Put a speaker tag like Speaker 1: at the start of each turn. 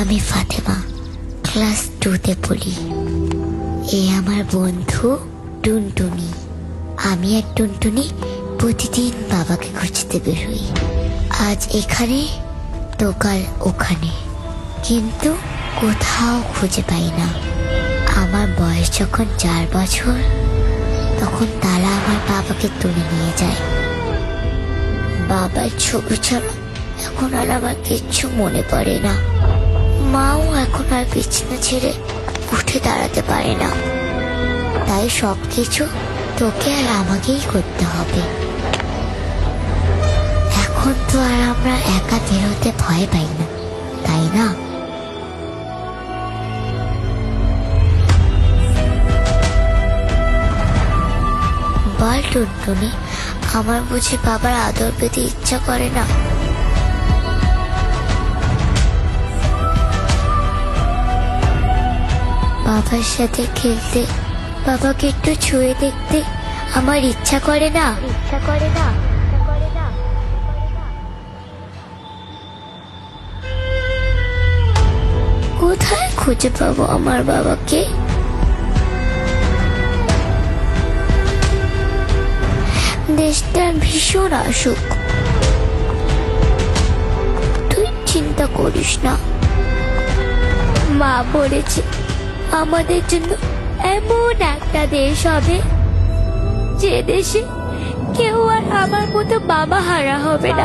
Speaker 1: আমি ফাতেমা ক্লাস টুতে পড়ি। এ আমার বন্ধু টুনটুনি। আমি আর টুনটুনি প্রতিদিন বাবাকে খুঁজতে বেরোই। আজ এখানে, তো কাল ওখানে। কিন্তু কোথাও খুঁজে পাই না। আমার বয়স যখন চার বছর, তখন তারা আমার বাবাকে তুলে নিয়ে যায়। বাবার ছবি ছাড়া এখন আর আমার কিচ্ছু মনে পড়ে না। মাও এখন আর বিছানা ছেড়ে উঠে দাঁড়াতে পারে না। তাই সব কিছু তোকে আর আমাকেই করতে হবে। এখন তো আর আমরা একা বেরোতে ভয় পাই না, তাই না? বল টুনটুনি, আমার বুঝি বাবার আদর পেতে ইচ্ছা করে না? বাবার সাথে খেলতে, বাবাকে একটু ছুঁয়ে দেখতে। আমার ইচ্ছা করে না। ইচ্ছা করে না কোথায় খুঁজে পাবো আমার বাবাকে? দেশটার ভীষণ আসুক তুই চিন্তা করিস না। মা বলেছে আমাদের জন্য এমন একটা দেশ হবে যে দেশে কেউ আর আমার মতো বাবা হারা হবে না।